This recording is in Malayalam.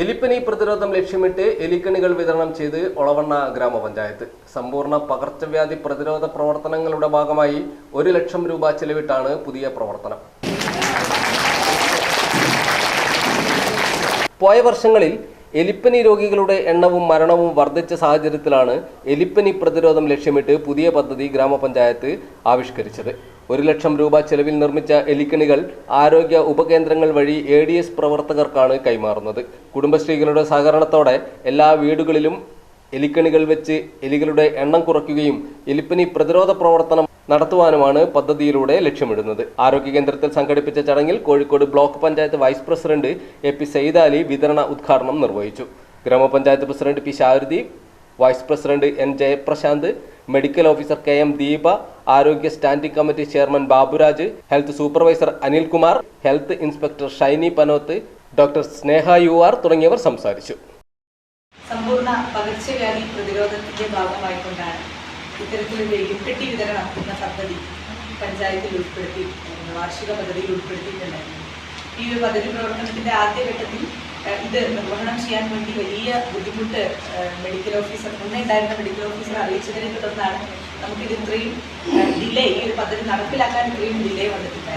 എലിപ്പനി പ്രതിരോധം ലക്ഷ്യമിട്ട് എലിക്കണികൾ വിതരണം ചെയ്ത് ഒളവണ്ണ ഗ്രാമപഞ്ചായത്ത്. സമ്പൂർണ പകർച്ചവ്യാധി പ്രതിരോധ പ്രവർത്തനങ്ങളുടെ ഭാഗമായി ഒരു ലക്ഷം രൂപ ചെലവിട്ടാണ് പുതിയ പ്രവർത്തനം. പോയ വർഷങ്ങളിൽ എലിപ്പനി രോഗികളുടെ എണ്ണവും മരണവും വർദ്ധിച്ച സാഹചര്യത്തിലാണ് എലിപ്പനി പ്രതിരോധം ലക്ഷ്യമിട്ട് പുതിയ പദ്ധതി ഗ്രാമപഞ്ചായത്ത് ആവിഷ്കരിച്ചത്. ഒരു ലക്ഷം രൂപ ചെലവിൽ നിർമ്മിച്ച എലിക്കണികൾ ആരോഗ്യ ഉപകേന്ദ്രങ്ങൾ വഴി എ ഡി എസ് പ്രവർത്തകർക്കാണ് കൈമാറുന്നത്. കുടുംബശ്രീകളുടെ സഹകരണത്തോടെ എല്ലാ വീടുകളിലും എലിക്കണികൾ വെച്ച് എലികളുടെ എണ്ണം കുറയ്ക്കുകയും എലിപ്പനി പ്രതിരോധ പ്രവർത്തനം നടത്തുവാനുമാണ് പദ്ധതിയിലൂടെ ലക്ഷ്യമിടുന്നത്. ആരോഗ്യ കേന്ദ്രത്തിൽ സംഘടിപ്പിച്ച ചടങ്ങിൽ Kozhikode block panchayat vice president A P Saidali വിതരണ ഉദ്ഘാടനം നിർവഹിച്ചു. ഗ്രാമപഞ്ചായത്ത് president P Sharadi vice president N Jayaprasanth medical officer K M Deepa ആരോഗ്യ standing committee chairman Baburaj health supervisor Anilkumar health inspector Shiny Panoth doctor Sneha U R തുടങ്ങിയവർ സംസാരിച്ചു. സമ്പൂർണ പകർച്ചവ്യാധി പ്രതിരോധത്തിന്റെ ഭാഗമായിക്കൊണ്ടാണ് ഇത്തരത്തിലൊരു എലിപ്പെട്ടി വിതരണം എന്ന പദ്ധതി പഞ്ചായത്തിൽ ഉൾപ്പെടുത്തി വാർഷിക പദ്ധതിയിൽ ഉൾപ്പെടുത്തിയിട്ടുണ്ടായിരുന്നു ഈ ഒരു പദ്ധതി പ്രവർത്തനത്തിന്റെ ആദ്യഘട്ടത്തിൽ ഇത് നിർവഹണം ചെയ്യാൻ വേണ്ടി വലിയ ബുദ്ധിമുട്ട് മെഡിക്കൽ ഓഫീസർ മുന്നേ ഉണ്ടായിരുന്ന മെഡിക്കൽ ഓഫീസർ അറിയിച്ചതിനെ തുടർന്നാണ് നമുക്കിത് ഇത്രയും ഡിലേ ഈ ഒരു പദ്ധതി നടപ്പിലാക്കാൻ ഇത്രയും ഡിലേ വന്നിട്ടുണ്ടായത്